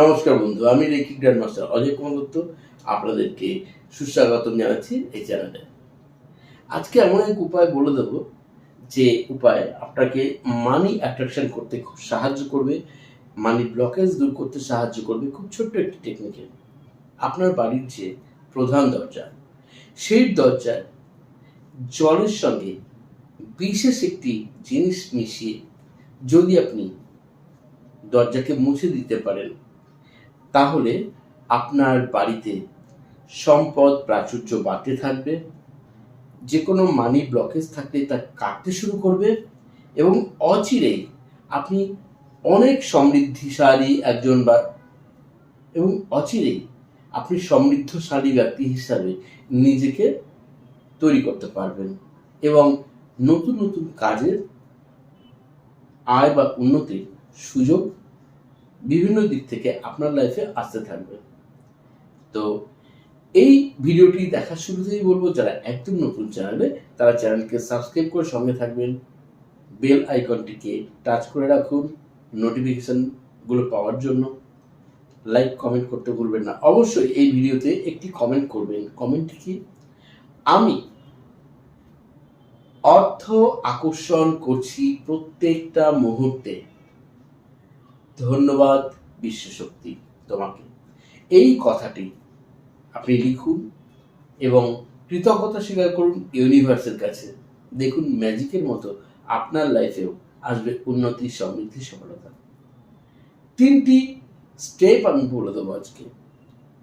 নমস্কার বন্ধু, আমি reiki grand master Ajay Kumar Dutta, আপনাদেরকে সুস্বাগতম জানাচ্ছি এই চ্যানেলে। আজকে এমন এক উপায় বলে দেব, যে উপায় আপনাকে মানি অ্যাট্রাকশন করতে খুব সাহায্য করবে মানি ব্লকেজ দূর করতে সাহায্য করবে খুব ছোট্ট একটি টেকনিকে আপনার বাড়ির যে প্রধান দরজা, সেই দরজায় জলের সঙ্গে বিশেষ একটি জিনিস মিশিয়ে যদি আপনি দরজাকে মুছে দিতে পারেন তাহলে আপনার বাড়িতে সম্পদ প্রাচুর্য বাড়তে থাকবে যে কোনো মানি ব্লকেজ থাকলে তা কাটতে শুরু করবে এবং অচিরেই আপনি অনেক সমৃদ্ধিশালী একজন বা, এবং অচিরেই আপনি সমৃদ্ধশালী ব্যক্তি হিসাবে নিজেকে তৈরি করতে পারবেন এবং নতুন নতুন কাজের আয় বা উন্নতির সুযোগ বিভিন্ন দিক থেকে আপনার লাইফে আসতে থাকবে। তো এই ভিডিওটি দেখার শুরুতেই বলব, যারা একদম নতুন চ্যানেলে তারা চ্যানেলকে সাবস্ক্রাইব করে সঙ্গে থাকবেন। বেল আইকনটিকে টাচ করে রাখুন নোটিফিকেশনগুলো পাওয়ার জন্য। লাইক কমেন্ট করতে ভুলবেন না। অবশ্যই এই ভিডিওতে একটি কমেন্ট করবেন। কমেন্ট কি? আমি অর্থ আকর্ষণ করছি প্রত্যেকটা মুহূর্তে। ধন্যবাদ বিশ্বশক্তি তোমাকে। এই কথাটি আপনি লিখুন এবং কৃতজ্ঞতা স্বীকার করুন ইউনিভার্সের কাছে। দেখুন ম্যাজিকের মতো আপনার লাইফেও আসবে উন্নতি, সমৃদ্ধি, সফলতা। তিনটি স্টেপ আমি বলে দেবো আজকে।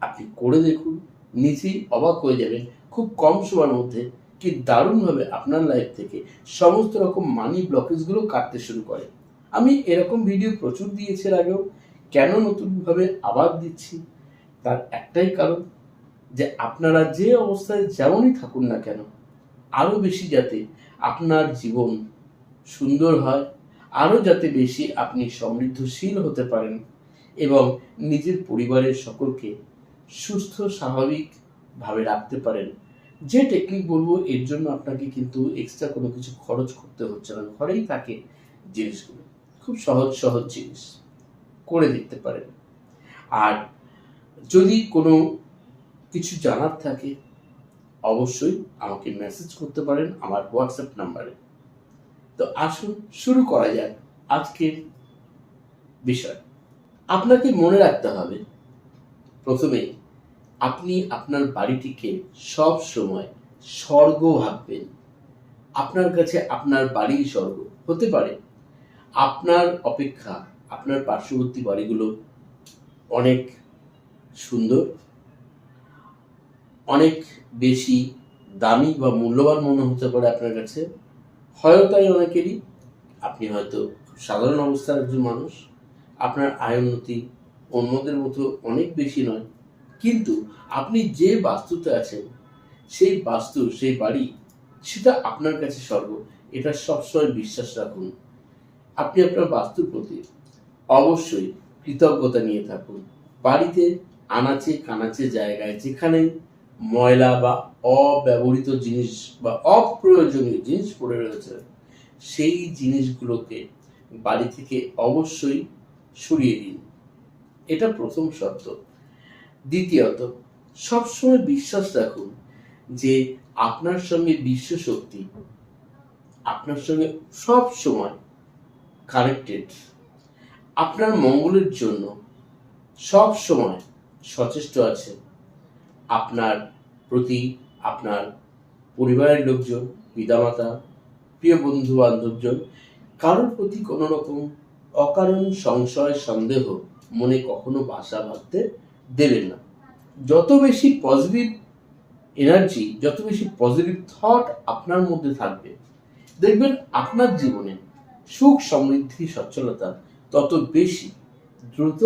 আপনি করে দেখুন, নিজেই অবাক হয়ে যাবেন খুব কম সময়ের মধ্যে কি দারুণভাবে আপনার লাইফ থেকে সমস্ত রকম মানি ব্লকেজগুলো কাটতে শুরু করে। আমি এরকম ভিডিও প্রচুর দিয়েছি এর আগেও। কেন নতুনভাবে আবার দিচ্ছি? তার একটাই কারণ যে আপনারা যে অবস্থায় যেমনই থাকুন না কেন আরও বেশি যাতে আপনার জীবন সুন্দর হয় আরও যাতে বেশি আপনি সমৃদ্ধশীল হতে পারেন এবং নিজের পরিবারের সকলকে সুস্থ স্বাভাবিকভাবে রাখতে পারেন। যে টেকনিক বলব, এর জন্য আপনাকে কিন্তু এক্সট্রা কোনো কিছু খরচ করতে হচ্ছে না। ঘরেই থাকে জিনিসগুলো। খুব সহজ সহজ জিনিস। করে দেখতে পারেন। আর যদি কোনো কিছু জানার থাকে, অবশ্যই আমাকে মেসেজ করতে পারেন আমার হোয়াটসঅ্যাপ নাম্বারে তো আসুন, শুরু করা যাক আজকের বিষয়। আপনাকে মনে রাখতে হবে, প্রথমে আপনি আপনার বাড়িটিকে সব সময় স্বর্গ ভাববেন। আপনার কাছে আপনার বাড়ি স্বর্গ, হতে পারে। আপনার অপেক্ষা, আপনার পার্শ্ববর্তী বাড়িগুলো অনেক সুন্দর, অনেক বেশি দামি বা মূল্যবান মনে হতে পারে আপনার কাছে। হয়তো তাই অনেকেরই, আপনি হয়তো সাধারণ অবস্থার একজন মানুষ, আপনার আয় উন্নতি অন্যদের মতো অনেক বেশি নয়। কিন্তু আপনি যে বাস্তুতে আছেন, সেই বাস্তু, সেই বাড়ি, সেটা আপনার কাছে স্বর্গ এটা সবসময় বিশ্বাস রাখুন। আপনি আপনার বাস্তুর প্রতি অবশ্যই কৃতজ্ঞতা নিয়ে থাকুন। বাড়িতে আনাচে কানাচে জায়গায় যেখানে ময়লা বা অব্যবহৃত জিনিস বা অপ্রয়োজনীয় জিনিস পড়ে রয়েছে, সেই জিনিসগুলোকে বাড়ি থেকে অবশ্যই সরিয়ে দিন। এটা প্রথম শর্ত। দ্বিতীয়ত, সবসময় বিশ্বাস রাখুন যে আপনার সঙ্গে বিশ্ব শক্তি, আপনার সঙ্গে সব সময় কানেক্টেড আপনার মঙ্গলের জন্য সব সময় সচেষ্ট আছে। আপনার প্রতি আপনার পরিবারের লোকজন, পিতামাতা, প্রিয় বন্ধু বান্ধবজন কারোর প্রতি কোনো রকম অকারণ, সংশয়, সন্দেহ মনে কখনো বাসা বাঁধতে দেবেন না। যত বেশি পজিটিভ এনার্জি যত বেশি পজিটিভ থট আপনার মধ্যে থাকবে, দেখবেন আপনার জীবনে সুখ সমৃদ্ধি, সচ্ছলতা তত বেশি দ্রুত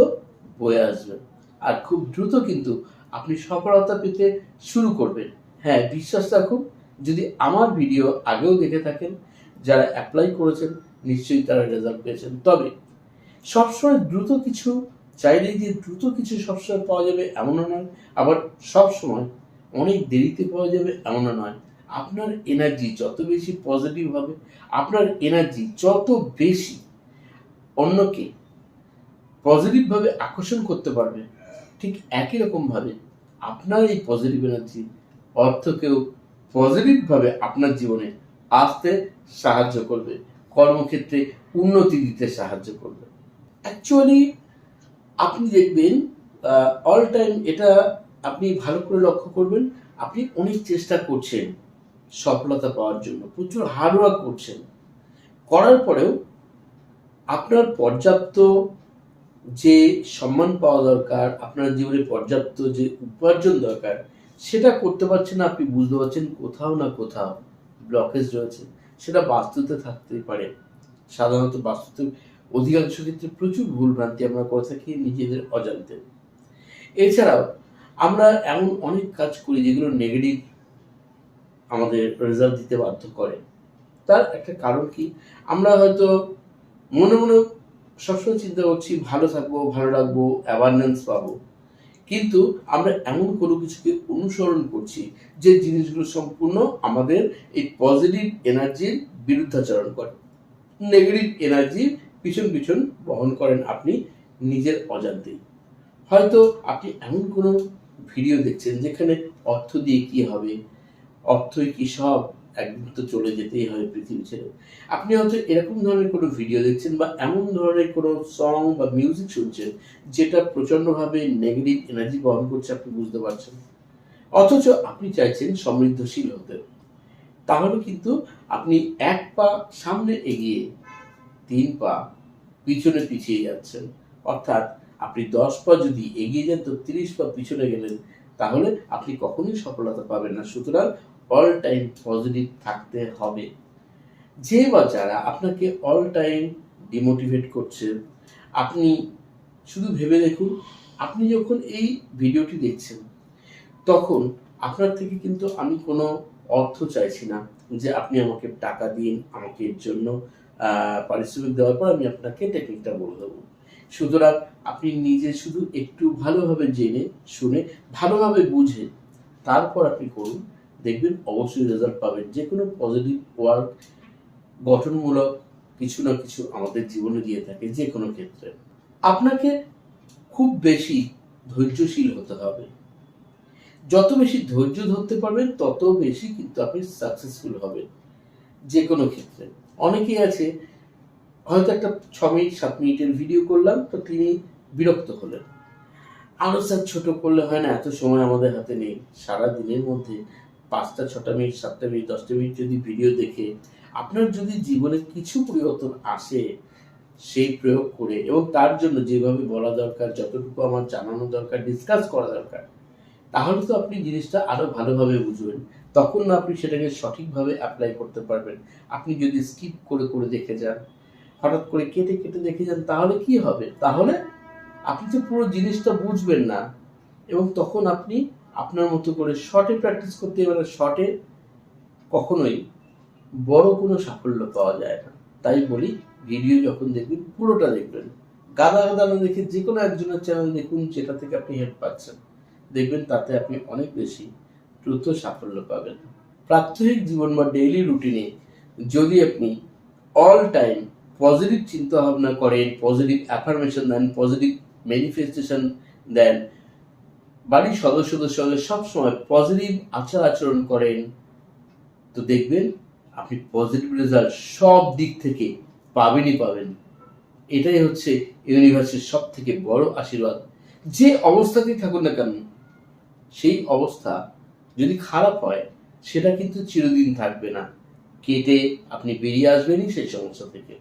বয়ে আসবে। আর খুব দ্রুত কিন্তু আপনি সফলতা পেতে শুরু করবেন। হ্যাঁ বিশ্বাস রাখুন, যদি আমার ভিডিও আগেও দেখে থাকেন, যারা অ্যাপ্লাই করেছেন, নিশ্চয়ই তারা রেজাল্ট পেয়েছেন। তবে সবসময় দ্রুত কিছু চাইলেই যে দ্রুত কিছু সবসময় পাওয়া যাবে এমনও নয়, আবার সবসময় অনেক দেরিতে পাওয়া যাবে এমনও নয়। আপনার এনার্জি যত বেশি পজিটিভ হবে, আপনার এনার্জি যত বেশি অন্যকে পজিটিভভাবে আকর্ষণ করতে পারবে, ঠিক একই রকমভাবে আপনার এই পজিটিভ এনার্জি অর্থকেও পজিটিভভাবে আপনার জীবনে আসতে সাহায্য করবে, কর্মক্ষেত্রে উন্নতি দিতে সাহায্য করবে। অ্যাকচুয়ালি আপনি দেখবেন অল টাইম এটা আপনি ভালো করে লক্ষ্য করবেন, আপনি অনেক চেষ্টা করছেন। সফলতা পাওয়ার জন্য। প্রচুর হার্ডওয়ার্ক করছেন। করার পরেও আপনার পর্যাপ্ত যে সম্মান পাওয়া দরকার, আপনার জীবনে পর্যাপ্ত যে উপার্জন দরকার, সেটা করতে পারছেন না, আপনি বুঝতে পারছেন কোথাও না কোথাও ব্লকেজ রয়েছে। সেটা বাস্তুতে থাকতেই পারে। সাধারণত বাস্তুতে অধিকাংশ ক্ষেত্রে প্রচুর ভুল ভ্রান্তি আমরা করে থাকি নিজেদের অজান্তে। এছাড়াও আমরা এমন অনেক কাজ করি যেগুলো নেগেটিভ আমাদের রেজাল্ট দিতে বাধ্য করে। তার একটা কারণ কি? আমরা হয়তো মনে মনে সবসময় চিন্তা করছি, ভালো থাকব, ভালো রাখব অ্যাওয়ারনেস পাবো। কিন্তু আমরা এমন কোনো কিছুকে অনুসরণ করছি, যে জিনিসগুলো সম্পূর্ণ আমাদের এই পজিটিভ এনার্জির বিরুদ্ধাচরণ করে। নেগেটিভ এনার্জি পিছন পিছন বহন করেন আপনি নিজের অজান্তেই হয়তো আপনি এমন কোনো ভিডিও দেখছেন, যেখানে অর্থ দিয়ে কি হবে অর্থই কি সব? একদিন তো চলে যেতেই হবে পৃথিবী ছেড়ে। আপনি হয়তো এরকম ধরনের কোনো ভিডিও দেখছেন বা এমন ধরনের কোনো সং বা মিউজিক শুনছেন যেটা প্রচণ্ডভাবে নেগেটিভ এনার্জি বহন করছে, আপনি বুঝতে পারছেন অথচ আপনি চাইছেন সমৃদ্ধশীল হতে। তাহলে কিন্তু আপনি এক পা সামনে এগিয়ে তিন পা পিছনে পিছিয়ে যাচ্ছেন। অর্থাৎ আপনি দশ পা যদি এগিয়ে যান, তো তিরিশ পা পিছনে গেলেন, তাহলে আপনি কখনোই সফলতা পাবেন না। সুতরাং অল টাইম পজিটিভ থাকতে হবে। যে বা যারা আপনাকে অল টাইম ডিমোটিভেট করছে, আপনি শুধু ভেবে দেখুন, আপনি যখন এই ভিডিওটি দেখছেন, তখন আপনার থেকে কিন্তু আমি কোনো অর্থ চাইছি না যে আপনি আমাকে টাকা দিন, আমাকে এর জন্য পারিশ্রমিক দেওয়ার পর আমি আপনাকে টেকনিকটা বলে দেবো। সুতরাং আপনি নিজে শুধু একটু ভালোভাবে জেনে, শুনে, ভালোভাবে বুঝে, তারপর আপনি করুন। দেখবেন অবশ্যই রেজাল্ট পাবেন। যে কোনো পজিটিভ ওয়ার্ক গঠনমূলক কিছু না কিছু আমাদের জীবনে দিয়ে থাকে যে কোনো ক্ষেত্রে। আপনাকে খুব বেশি ধৈর্যশীল হতে হবে। যত বেশি ধৈর্য ধরতে পারবেন, তত বেশি কিন্তু আপনি সাকসেসফুল হবেন যে কোনো ক্ষেত্রে। অনেকেই আছে, হয়তো একটা ছ মিনিট, সাত মিনিটের ভিডিও করলাম, তো তিনি বিরক্ত হলেন। আরও স্যার ছোট করলে হয় না, এত সময় আমাদের হাতে নেই। সারা দিনের মধ্যে পাঁচটা, ছটা মিনিট, সাতটা মিনিট, দশটা মিনিট যদি ভিডিও দেখে, আপনার যদি জীবনে কিছু পরিবর্তন আসে, সেই প্রয়োগ করে এবং তার জন্য যেভাবে বলা দরকার, যতটুকু আমার জানানো দরকার ডিসকাস করা দরকার, তাহলে তো আপনি জিনিসটা আরও ভালোভাবে বুঝবেন। তখন না আপনি সেটাকে সঠিকভাবে অ্যাপ্লাই করতে পারবেন। আপনি যদি স্কিপ করে করে দেখে যান, হঠাৎ করে কেটে কেটে দেখে যান, তাহলে কি হবে? তাহলে আপনি তো পুরো জিনিসটা বুঝবেন না। এবং তখন আপনি আপনার মতো করে শর্টে প্র্যাকটিস করতে এবারে শর্টে কখনোই বড় কোনো সাফল্য পাওয়া যায় না। তাই বলি ভিডিও যখন দেখবেন, পুরোটা দেখবেন। গাদা গাদা না দেখে যে কোনো একজনের চ্যানেল দেখুন, যেটা থেকে আপনি হেল্প পাচ্ছেন। দেখবেন তাতে আপনি অনেক বেশি দ্রুত সাফল্য পাবেন। প্রাত্যহিক জীবন বা ডেইলি রুটিনে যদি আপনি অল টাইম পজিটিভ চিন্তা ভাবনা করেন পজিটিভ অ্যাফার্মেশন দেন পজিটিভ ম্যানিফেস্টেশন দেন বাড়ির সদস্যদের সঙ্গে সবসময় পজিটিভ আচার আচরণ করেন। তো দেখবেন, আপনি পজিটিভ রেজাল্ট সব দিক থেকে পাবেনই পাবেন। এটাই হচ্ছে ইউনিভার্সের সব থেকে বড় আশীর্বাদ। যে অবস্থাতেই থাকুন না কেন, সেই অবস্থা যদি খারাপ হয়, সেটা কিন্তু চিরদিন থাকবে না। কেটে আপনি বেরিয়ে আসবেনই সেই সমস্যা থেকে।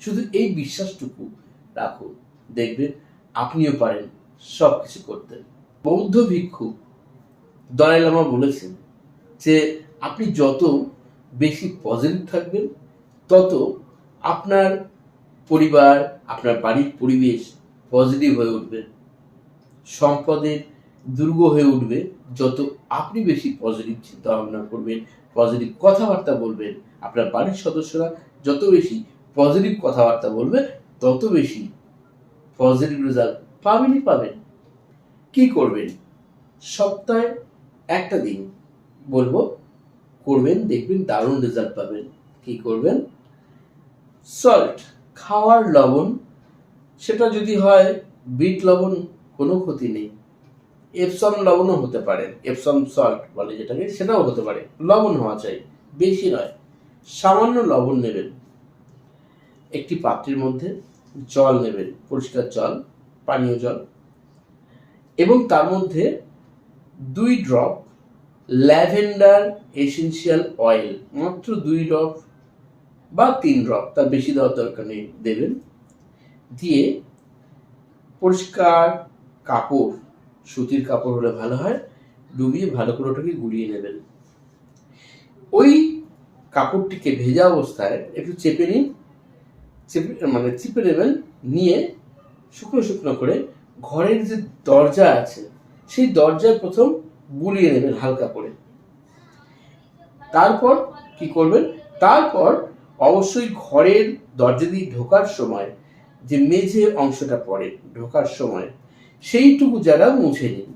শুধু এই বিশ্বাসটুকু রাখুন। দেখবেন, আপনিও পারেন সব কিছু করতে। বৌদ্ধ ভিক্ষু দলাই লামা বলেছেন যে আপনি যত বেশি পজিটিভ থাকবেন, তত আপনার পরিবার, আপনার বাড়ির পরিবেশ পজিটিভ হয়ে উঠবে। সম্পদের দুর্গ হয়ে উঠবে। যত আপনি বেশি পজিটিভ চিন্তা ভাবনা করবেন পজিটিভ কথাবার্তা বলবেন, আপনার বাড়ির সদস্যরা যত বেশি পজিটিভ কথাবার্তা বলবে, তত বেশি পজিটিভ রেজাল্ট পাবেনই পাবেন। কি করবেন? সপ্তাহে একটা দিন বলব, করবেন, দেখবেন দারুণ রেজাল্ট পাবেন। কি করবেন? সল্ট খাওয়ার লবণ, সেটা যদি হয়, বিট লবণ কোনো ক্ষতি নেই। এপসম লবণও হতে পারে এপসম সল্ট বলে যেটাকে, সেটাও হতে পারে। লবণ হওয়া চাই, বেশি নয়, সামান্য লবণ নেবেন। একটি পাত্রের মধ্যে জল নেবেন, পরিষ্কার জল, পানীয় জল। এবং তার মধ্যে দুই ড্রপ ল্যাভেন্ডার এসেনশিয়াল অয়েল, মাত্র দুই ড্রপ বা তিন ড্রপ, তার বেশি দেওয়ার দরকার নেই, দেবেন। দিয়ে পরিষ্কার কাপড়, সুতির কাপড় হলে ভালো হয়, ডুবিয়ে ভালো করে ওটাকে গুলিয়ে নেবেন। ওই কাপড়টিকে ভেজা অবস্থায় একটু চেপে নিন, চেপে মানে চিপে নেবেন, নিয়ে শুকনো শুকনো করে ঘরের যে দরজা আছে, সেই দরজায় প্রথম বুলিয়ে নেবেন হালকা করে। তারপর কি করবেন? তারপর অবশ্যই ঘরের দরজা দিয়ে ঢোকার সময়, যে মেঝে অংশটা পড়ে ঢোকার সময়, সেইটুকু জায়গা মুছে নিন।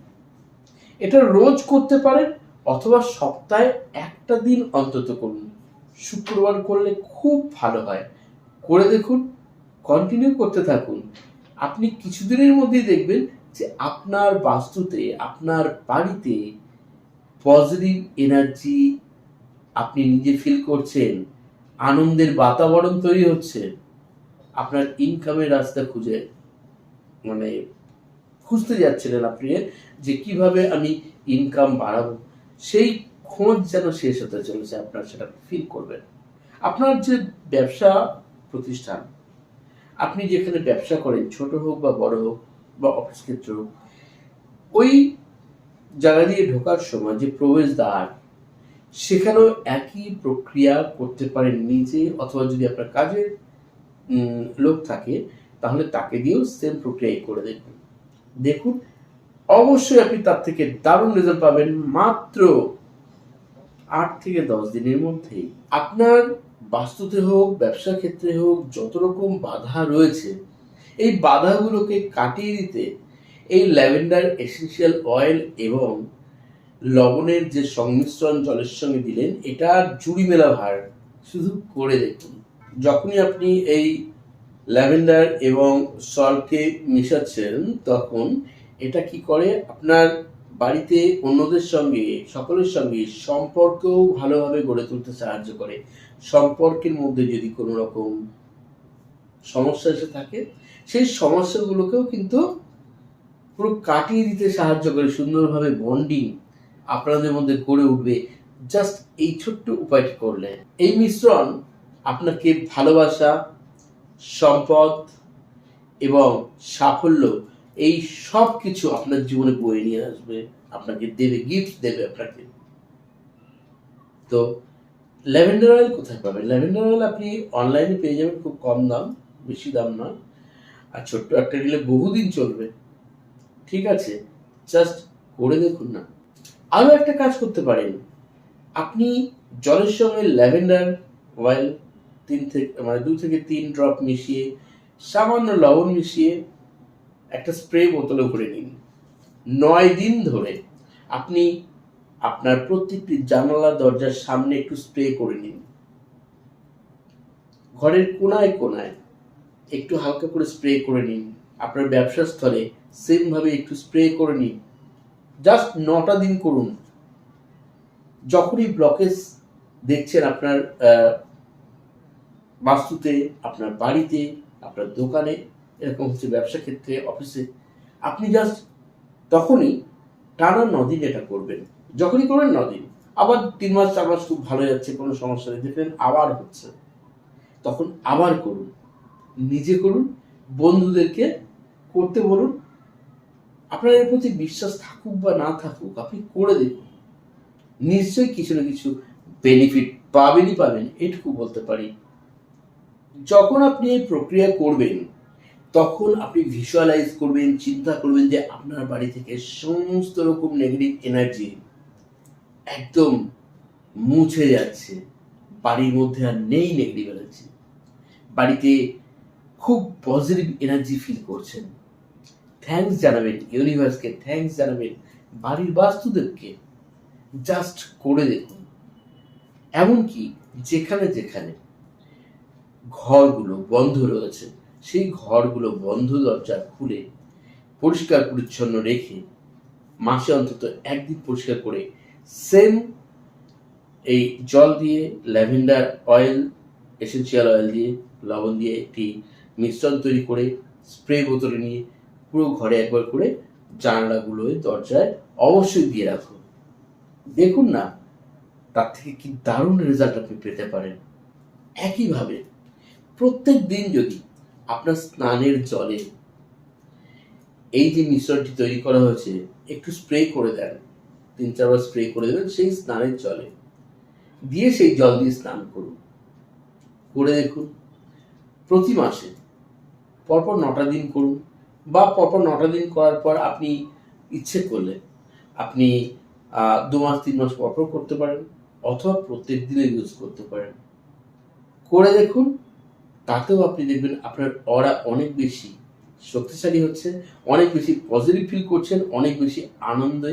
এটা রোজ করতে পারেন অথবা সপ্তাহে একটা দিন অন্তত করুন। শুক্রবার করলে খুব ভালো হয়। করে দেখুন কন্টিনিউ করতে থাকুন। আপনি কিছুদিনের মধ্যেই দেখবেন যে আপনার বাস্তুতে, আপনার বাড়িতে পজিটিভ এনার্জি আপনি নিজে ফিল করছেন, আনন্দের বাতাবরণ তৈরি হচ্ছে, আপনার ইনকামের রাস্তা খুঁজে মানে খুঁজতে যাচ্ছিলেন আপনি যে কীভাবে আমি ইনকাম বাড়াবো, সেই খোঁজ যেন শেষ হতে চলেছে আপনার, সেটা ফিল করবেন। আপনার যে ব্যবসা প্রতিষ্ঠান আপনি যেখানে ব্যবসা করেন, ছোট হোক বা বড় হোক বা অফিস ক্ষেত্র হোক, ওই জায়গা দিয়ে ঢোকার সময় যে প্রবেশদ্বার, সেখানেও একই প্রক্রিয়া করতে পারেন নিজে অথবা যদি আপনার কাজের লোক থাকে, তাহলে তাকে দিয়েও সেম প্রক্রিয়াই করে দেখুন দেখুন, অবশ্যই আপনি তার থেকে দারুণ রেজাল্ট পাবেন মাত্র আট থেকে দশ দিনের মধ্যেই। আপনার বাস্তুতে হোক ব্যবসা ক্ষেত্রে হোক, যত রকম বাধা রয়েছে, এই বাধাগুলোকে কাটিয়ে দিতে এই ল্যাভেন্ডার এসেন্সিয়াল অয়েল এবং লবণের যে সংমিশ্রণ জলের সঙ্গে দিলেন, এটা জুড়ি মেলা ভার। শুধু করে দেখুন, যখনই আপনি এই ল্যাভেন্ডার এবং সল্টকে মেশাচ্ছেন, তখন এটা কি করে? আপনার বাড়িতে অন্যদের সঙ্গে, সকলের সঙ্গে সম্পর্কও ভালোভাবে গড়ে তুলতে সাহায্য করে। সম্পর্কের মধ্যে যদি কোনো রকম সমস্যা এসে থাকে, সেই সমস্যাগুলোকেও কিন্তু পুরো কাটিয়ে দিতে সাহায্য করে, সুন্দরভাবে বন্ডিং আপনাদের মধ্যে গড়ে উঠবে। জাস্ট এই ছোট্ট উপায়টি করলে এই মিশ্রণ আপনাকে ভালোবাসা, সম্পদ এবং সাফল্য এই সব কিছু আপনার জীবনে বয়ে নিয়ে আসবে, আপনাকে দেবে গিফট দেবে আপনাকে। তো ল্যাভেন্ডার অয়েল কোথায় পাবেন? ল্যাভেন্ডার অয়েল আপনি অনলাইনে পেয়ে যাবেন, খুব কম দাম, বেশি দাম নয়। আর ছোট্ট একটা নিলে বহুদিন চলবে। ঠিক আছে জাস্ট করে দেখুন না। আরও একটা কাজ করতে পারেন। আপনি জলের সঙ্গে ল্যাভেন্ডার অয়েল তিন থেকে মানে দু থেকে তিন ড্রপ মিশিয়ে, সামান্য লবণ মিশিয়ে একটা স্প্রে বোতলে করে নিন। নয় দিন ধরে আপনি আপনার প্রত্যেকটি জানালা দরজার সামনে একটু স্প্রে করে নিন। ঘরের কোনায় কোনায় একটু হালকা করে স্প্রে করে নিন। আপনার ব্যবসা স্থলে সেম ভাবে একটু স্প্রে করে নিন। জাস্ট নটা দিন করুন। যখনই ব্লকেজ দেখছেন আপনার বাস্তুতে, আপনার বাড়িতে, আপনার দোকানে, এরকম হচ্ছে ব্যবসা ক্ষেত্রে অফিসে আপনি জাস্ট তখনই টানা নদিন এটা করবেন। যখনই করবেন নদিন আবার তিন মাস, চার মাস খুব ভালো যাচ্ছে, কোনো সমস্যা নেই দেখলেন আবার হচ্ছে। তখন আবার করুন, নিজে করুন, বন্ধুদেরকে করতে বলুন। আপনার এর প্রতি বিশ্বাস থাকুক বা না থাকুক, আপনি করে দেখুন। নিশ্চয়ই কিছু না কিছু বেনিফিট পাবেনই পাবেন, এটুকু বলতে পারি। যখন আপনি এই প্রক্রিয়া করবেন, তখন আপনি ভিজুয়ালাইজ করবেন, চিন্তা করবেন যে আপনার বাড়ি থেকে সমস্ত রকম নেগেটিভ এনার্জি একদম মুছে যাচ্ছে। বাড়ির মধ্যে আর নেই নেগেটিভ এনার্জি বাড়িতে খুব পজিটিভ এনার্জি ফিল করছেন। থ্যাঙ্কস জানাবেন ইউনিভার্সকে থ্যাঙ্কস জানাবেন, বাড়ির বাস্তুদেবকে জাস্ট করে দেখুন। এমনকি যেখানে যেখানে ঘরগুলো বন্ধ রয়েছে, সেই ঘরগুলো বন্ধ দরজা খুলে পরিষ্কার পরিচ্ছন্ন রেখে মাসে অন্তত একদিন পরিষ্কার করে সেম এই জল দিয়ে, ল্যাভেন্ডার অয়েল এসেন্সিয়াল অয়েল দিয়ে, লবণ দিয়ে একটি মিশ্রণ তৈরি করে স্প্রে বোতলে নিয়ে পুরো ঘরে একবার করে জানালাগুলোয়, দরজায় অবশ্যই দিয়ে রাখুন। দেখুন না, তার থেকে কি দারুণ রেজাল্ট আপনি পেতে পারেন। একইভাবে, প্রত্যেক দিন যদি আপনার স্নানের জলে এই যে মিশ্রণটি তৈরি করা হয়েছে, একটু স্প্রে করে দেন। তিন চারবার স্প্রে করে দেবেন, সেই স্নানের জলে দিয়ে সেই জল দিয়ে স্নান করুন। করে দেখুন, প্রতি মাসে পরপর নটা দিন করুন বা পরপর নটা দিন করার পর আপনি ইচ্ছে করলে আপনি দু মাস, তিন মাস পরপর করতে পারেন অথবা প্রত্যেক দিনে ইউজ করতে পারেন। করে দেখুন, তাতেও আপনি দেখবেন আপনার অরা অনেক বেশি শক্তিশালী হচ্ছে, অনেক বেশি পজিটিভ ফিল করছেন, অনেক বেশি আনন্দে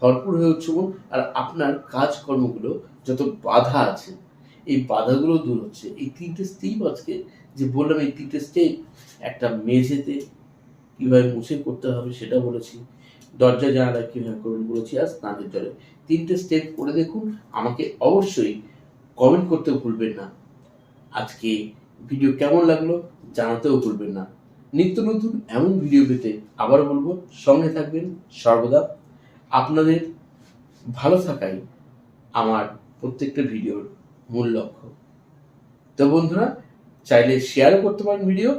ভরপুর হয়ে উঠছে মন আর আপনার কাজকর্মগুলো যত বাধা আছে, এই বাধাগুলো দূর হচ্ছে। এই তিনটে স্টেপ আজকে যে বললাম, এই তিনটে স্টেপ একটা মেঝেতে কীভাবে মুছে করতে হবে সেটা বলেছি, দরজা জানালা কীভাবে করবেন বলেছি, আর স্নানের জলে। তিনটে স্টেপ করে দেখুন, আমাকে অবশ্যই কমেন্ট করতে ভুলবেন না। আজকে ভিডিও কেমন লাগল জানাতেও ভুলবেন না। নিত্য নতুন এমন ভিডিও পেতে আবার বলব, সঙ্গে থাকবেন সর্বদা। আপনাদের ভালো থাকাই আমার প্রত্যেকটা ভিডিওর মূল লক্ষ্য। তো বন্ধুরা, চাইলে শেয়ারও করতে পারেন ভিডিও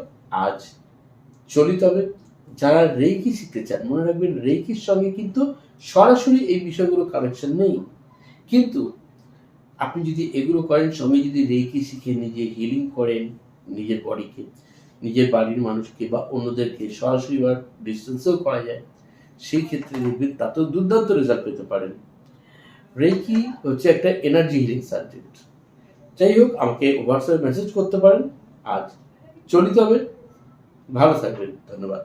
আজ চলি তবে। যারা রেকি শিখতে চান, মনে রাখবেন রেকির সঙ্গে কিন্তু সরাসরি এই বিষয়গুলো কানেকশন নেই। কিন্তু আপনি যদি এগুলো করেন, সঙ্গে যদি রেকি শিখে নিজে হিলিং করেন নিজের বডিকে নিজের বাড়ির মানুষকে বা অন্যদেরকে সরাসরি বা ডিস্টেন্সেও করা যায় সেই ক্ষেত্রে তা তো দুর্দান্ত রেজাল্ট পেতে পারেন। রেকি হচ্ছে একটা এনার্জি হিলিং সাবজেক্ট যাই হোক, আমাকে হোয়াটসঅ্যাপে মেসেজ করতে পারেন। আজ চলিত হবে। ভালো থাকবেন। ধন্যবাদ।